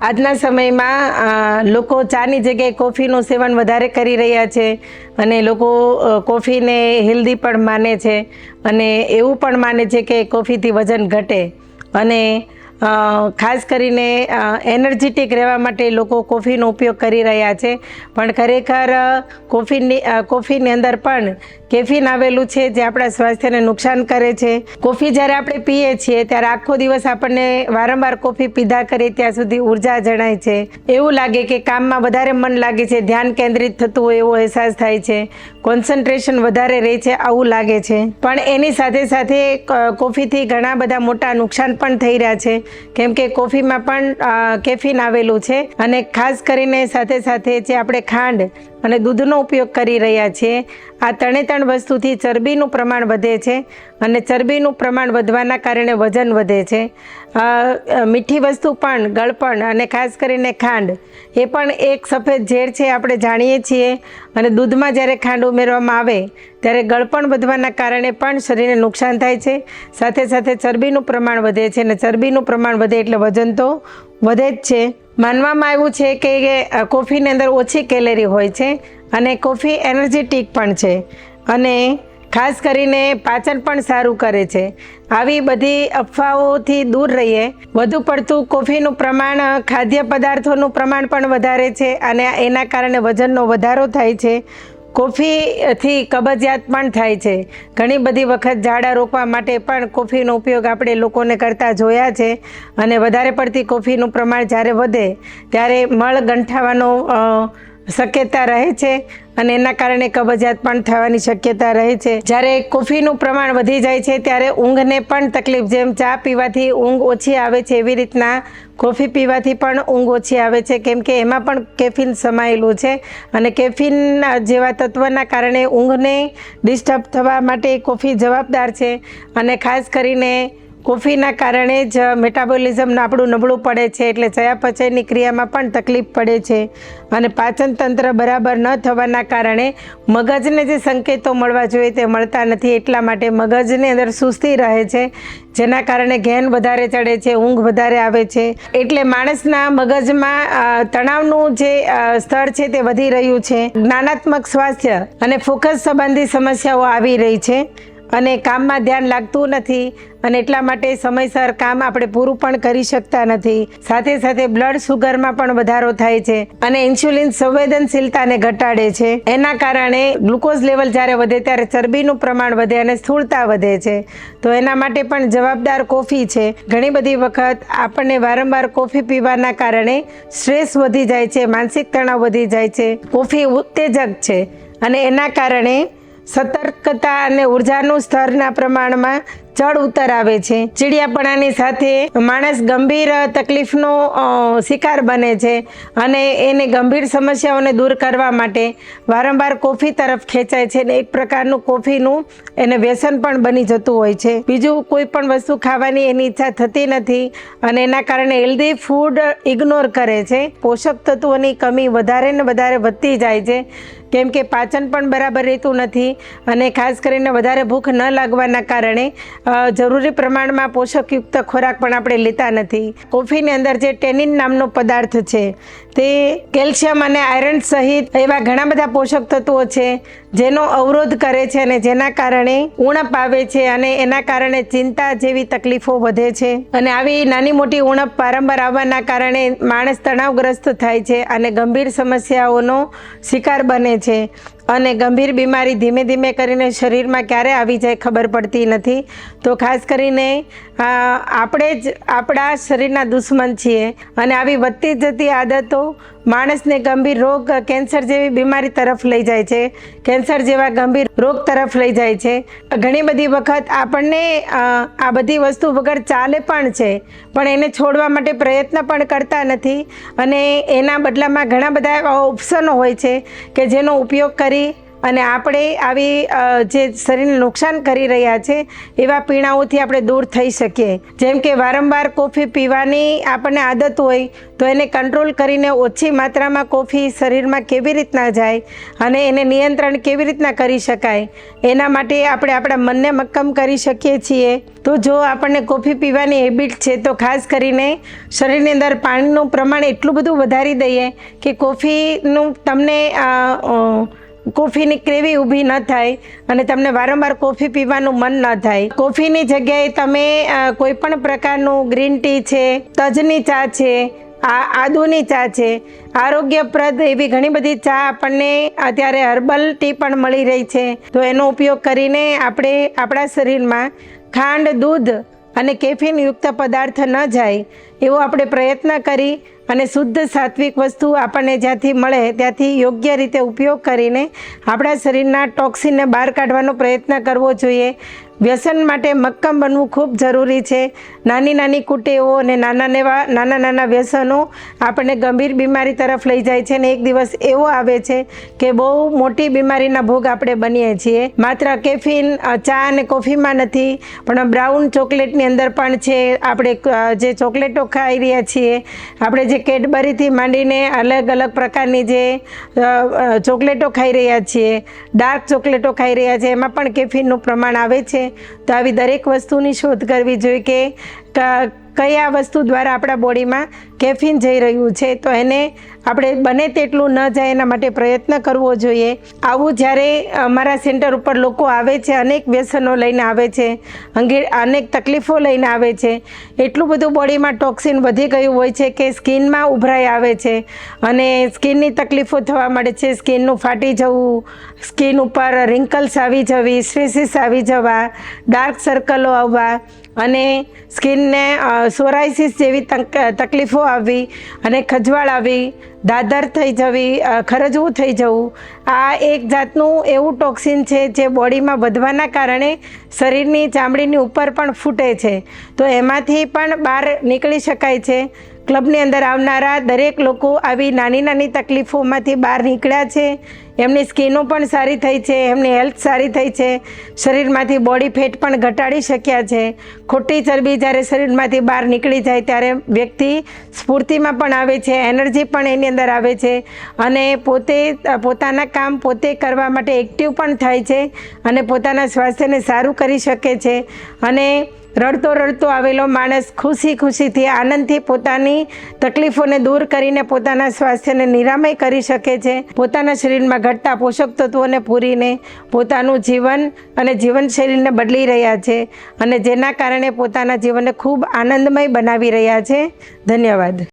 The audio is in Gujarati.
આજના સમયમાં લોકો ચાની જગ્યાએ કોફીનું સેવન વધારે કરી રહ્યા છે અને લોકો કોફીને હેલ્ધી પણ માને છે અને એવું પણ માને છે કે કોફીથી વજન ઘટે અને ખાસ કરીને એનર્જેટિક રહેવા માટે લોકો કોફીનો ઉપયોગ કરી રહ્યા છે. પણ ખરેખર કોફીની કોફીની અંદર પણ કેફીન આવેલું છે જે આપણા સ્વાસ્થ્યને નુકસાન કરે છે. કોફી જ્યારે આપણે પીએ છીએ ત્યારે આખો દિવસ આપણને વારંવાર કોફી પીધા કરીએ ત્યાં સુધી ઊર્જા જણાય છે. એવું લાગે કે કામમાં વધારે મન લાગે છે, ધ્યાન કેન્દ્રિત થતું હોય એવો અહેસાસ થાય છે. કોન્સન્ટ્રેશન વધારે રહે છે આવું લાગે છે. પણ એની સાથે સાથે કોફીથી ઘણા બધા મોટા નુકસાન પણ થઈ રહ્યા છે. કેમ કે કોફીમાં પણ કેફીન આવેલું છે અને ખાસ કરીને સાથે સાથે જે આપણે ખાંડ અને દૂધનો ઉપયોગ કરી રહ્યા છીએ, આ ત્રણે ત્રણ વસ્તુથી ચરબીનું પ્રમાણ વધે છે અને ચરબીનું પ્રમાણ વધવાના કારણે વજન વધે છે. મીઠી વસ્તુ પણ, ગળપણ અને ખાસ કરીને ખાંડ, એ પણ એક સફેદ ઝેર છે આપણે જાણીએ છીએ. અને દૂધમાં જ્યારે ખાંડ ઉમેરવામાં આવે, ત્યારે ગળપણ વધવાના કારણે પણ શરીરને નુકસાન થાય છે. સાથે સાથે ચરબીનું પ્રમાણ વધે છે અને ચરબીનું પ્રમાણ વધે એટલે વજન તો વધે જ છે. માનવામાં આવ્યું છે કે કોફીની અંદર ઓછી કેલેરી હોય છે અને કોફી એનર્જેટિક પણ છે. અને ખાસ કરીને પાચન પણ સારું કરે છે. આવી બધી અફવાઓથી દૂર રહીએ. વધુ પડતું કોફીનું પ્રમાણ, ખાદ્ય પદાર્થોનું પ્રમાણ પણ વધારે છે અને એના કારણે વજનનો વધારો થાય છે. કોફીથી કબજિયાત પણ થાય છે. ઘણી બધી વખત ઝાડા રોકવા માટે પણ કોફીનો ઉપયોગ આપણે લોકોને કરતા જોયા છે અને વધારે પડતી કોફીનું પ્રમાણ જ્યારે વધે, ત્યારે મળ ગંઠાવાનો શક્યતા રહે છે અને એના કારણે કબજિયાત પણ થવાની શક્યતા રહે છે. જ્યારે કોફીનું પ્રમાણ વધી જાય છે, ત્યારે ઊંઘને પણ તકલીફ. જેમ ચા પીવાથી ઊંઘ ઓછી આવે છે, એવી રીતના કોફી પીવાથી પણ ઊંઘ ઓછી આવે છે. કેમ કે એમાં પણ કેફીન સમાયેલું છે અને કેફીન જેવા તત્વના કારણે ઊંઘને ડિસ્ટર્બ થવા માટે કોફી જવાબદાર છે. અને ખાસ કરીને કોફીના કારણે જ મેટાબોલિઝમ આપણું નબળું પડે છે એટલે ચયાપચયની ક્રિયામાં પણ તકલીફ પડે છે. અને પાચન તંત્ર બરાબર ન થવાના કારણે મગજને જે સંકેતો મળવા જોઈએ તે મળતા નથી. એટલા માટે મગજની અંદર સુસ્તી રહે છે, જેના કારણે ઘેન વધારે ચડે છે, ઊંઘ વધારે આવે છે. એટલે માણસના મગજમાં તણાવનું જે સ્તર છે તે વધી રહ્યું છે. જ્ઞાનાત્મક સ્વાસ્થ્ય અને ફોકસ સંબંધી સમસ્યાઓ આવી રહી છે. અને કામમાં ધ્યાન લાગતું નથી અને એટલા માટે સમયસર કામ આપણે પૂરું પણ કરી શકતા નથી. સાથે સાથે બ્લડ સુગરમાં પણ વધારો થાય છે અને ઇન્સ્યુલિન સંવેદનશીલતાને ઘટાડે છે. એના કારણે ગ્લુકોઝ લેવલ જ્યારે વધે ત્યારે ચરબીનું પ્રમાણ વધે અને સ્થૂળતા વધે છે. તો એના માટે પણ જવાબદાર કોફી છે. ઘણી બધી વખત આપણને વારંવાર કોફી પીવાના કારણે સ્ટ્રેસ વધી જાય છે, માનસિક તણાવ વધી જાય છે. કોફી ઉત્તેજક છે અને એના કારણે સતર્કતા અને ઉર્જાનું સ્તરના પ્રમાણમાં ચડ ઉતર આવે છે. ચીડિયાપણાની સાથે માણસ ગંભીર તકલીફનો શિકાર બને છે અને એને ગંભીર સમસ્યાઓને દૂર કરવા માટે વારંવાર કોફી તરફ ખેંચાય છે અને એક પ્રકારનું કોફીનું એને વ્યસન પણ બની જતું હોય છે. બીજું કોઈ પણ વસ્તુ ખાવાની એની ઈચ્છા થતી નથી અને એના કારણે હેલ્ધી ફૂડ ઇગ્નોર કરે છે. પોષક તત્વોની કમી વધારે ને વધારે વધતી જાય છે. કેમ કે પાચન પણ બરાબર રહેતું નથી અને ખાસ કરીને વધારે ભૂખ ન લાગવાના કારણે જરૂરી પ્રમાણમાં પોષકયુક્ત ખોરાક પણ આપણે લેતા નથી. કોફીની અંદર જે ટેનિન નામનો પદાર્થ છે, તે કેલ્શિયમ અને આયરન સહિત એવા ઘણા બધા પોષક તત્વો છે, જેનો અવરોધ કરે છે અને જેના કારણે ઉણપ આવે છે અને એના કારણે ચિંતા જેવી તકલીફો વધે છે. અને આવી નાની મોટી ઉણપ વારંવાર આવવાના કારણે માણસ તણાવગ્રસ્ત થાય છે અને ગંભીર સમસ્યાઓનો શિકાર બને છે. અને ગંભીર બીમારી ધીમે ધીમે કરીને શરીરમાં ક્યારે આવી જાય ખબર પડતી નથી. તો ખાસ કરીને આપણે જ આપણા શરીરના દુશ્મન છીએ. અને આવી વધતી જતી આદતો માણસને ગંભીર રોગ કેન્સર જેવી બીમારી તરફ લઈ જાય છે. કેન્સર જેવા ગંભીર રોગ તરફ લઈ જાય છે. ઘણી બધી વખત આપણને આ બધી વસ્તુ વગર ચાલે પણ છે. પણ એને છોડવા માટે પ્રયત્ન પણ કરતા નથી. અને એના બદલામાં ઘણા બધા એવા ઓપ્શનો હોય છે કે જેનો ઉપયોગ કરી અને આપણે આવી જે શરીરને નુકસાન કરી રહ્યા છે, એવા પીણાઓથી આપણે દૂર થઈ શકીએ. જેમ કે વારંવાર કોફી પીવાની આપણને આદત હોય, તો એને કંટ્રોલ કરીને ઓછી માત્રામાં કોફી શરીરમાં કેવી રીતના જાય અને એને નિયંત્રણ કેવી રીતના કરી શકાય, એના માટે આપણે આપણા મનને મક્કમ કરી શકીએ છીએ. તો જો આપણને કોફી પીવાની હેબિટ છે, તો ખાસ કરીને શરીરની અંદર પાણીનું પ્રમાણ એટલું બધું વધારી દઈએ કે કોફીનું તમને કોફીની ક્રેવી ઊભી ન થાય અને તમને વારંવાર કોફી પીવાનું મન ન થાય. કોફીની જગ્યાએ તમે કોઈ પણ પ્રકારનું ગ્રીન ટી છે, તજની ચા છે, આ આદુની ચા છે, આરોગ્યપ્રદ એવી ઘણી બધી ચા આપણને અત્યારે હર્બલ ટી પણ મળી રહી છે. તો એનો ઉપયોગ કરીને આપણે આપણા શરીરમાં ખાંડ, દૂધ અને કેફીનયુક્ત પદાર્થ ન જાય એવો આપણે પ્રયત્ન કરી અને શુદ્ધ સાત્વિક વસ્તુ આપણને જ્યાંથી મળે, ત્યાંથી યોગ્ય રીતે ઉપયોગ કરીને આપણા શરીરના ટોક્સિનને બહાર કાઢવાનો પ્રયત્ન કરવો જોઈએ. વ્યસન માટે મક્કમ બનવું ખૂબ જરૂરી છે. નાની નાની કુટેવો અને નાના નેવા નાના નાના વ્યસનો આપણને ગંભીર બીમારી તરફ લઈ જાય છે અને એક દિવસ એવો આવે છે કે બહુ મોટી બીમારીના ભોગ આપણે બનીએ છીએ. માત્ર કેફીન ચા અને કોફીમાં નથી, પણ બ્રાઉન ચોકલેટની અંદર પણ છે. આપણે જે ચોકલેટો ખાઈ રહ્યા છીએ, આપણે જે કેડબરીથી માંડીને અલગ અલગ પ્રકારની જે ચોકલેટો ખાઈ રહ્યા છીએ, ડાર્ક ચોકલેટો ખાઈ રહ્યા છીએ એમાં પણ કેફીનનું પ્રમાણ આવે છે. તો આવી દરેક વસ્તુની શોધ કરવી જોઈએ કે કયા વસ્તુ દ્વારા આપણા બોડીમાં કેફીન જઈ રહ્યું છે, તો એને આપણે બને તેટલું ન જાય એના માટે પ્રયત્ન કરવો જોઈએ. આવું જ્યારે અમારા સેન્ટર ઉપર લોકો આવે છે, અનેક વ્યસનો લઈને આવે છે, અંગે, અનેક તકલીફો લઈને આવે છે, એટલું બધું બોડીમાં ટોક્સિન વધી ગયું હોય છે કે સ્કિનમાં ઉભરાઈ આવે છે. અને સ્કિનની તકલીફો થવા માંડે છે, સ્કિનનું ફાટી જવું, સ્કિન ઉપર રિંકલ્સ આવી જવી, સ્ટ્રેસીસ આવી જવા, ડાર્ક સર્કલો આવવા અને સ્કિનને સોરાઇસિસ જેવી તક- તકલીફો આવવી અને ખજવાળ આવી, દાદર થઈ જવી ખરજવું થઈ જવું, આ એક જાતનું એવું ટોક્સિન છે જે બોડીમાં વધવાના કારણે શરીરની ચામડીની ઉપર પણ ફૂટે છે. તો એમાંથી પણ બહાર નીકળી શકાય છે. ક્લબની અંદર આવનારા દરેક લોકો આવી નાની નાની તકલીફોમાંથી બહાર નીકળ્યા છે. એમની સ્કીનો પણ સારી થઈ છે, એમની હેલ્થ સારી થઈ છે. શરીરમાંથી બોડી ફેટ પણ ઘટાડી શક્યા છે. ખોટી ચરબી જ્યારે શરીરમાંથી બહાર નીકળી જાય ત્યારે વ્યક્તિ સ્ફૂર્તિમાં પણ આવે છે, એનર્જી પણ એની અંદર આવે છે અને પોતે, પોતાના કામ પોતે કરવા માટે એક્ટિવ પણ થાય છે અને પોતાના સ્વાસ્થ્યને સારું કરી શકે છે. અને રડતો રડતો આવેલો માણસ ખુશી ખુશીથી આનંદથી પોતાની તકલીફોને દૂર કરીને પોતાના સ્વાસ્થ્યને નિરામય કરી શકે છે. પોતાના શરીરમાં ઘટતા પોષક તત્વોને પૂરીને પોતાનું જીવન અને જીવનશૈલીને બદલી રહ્યા છે અને જેના કારણે પોતાના જીવનને ખૂબ આનંદમય બનાવી રહ્યા છે. ધન્યવાદ.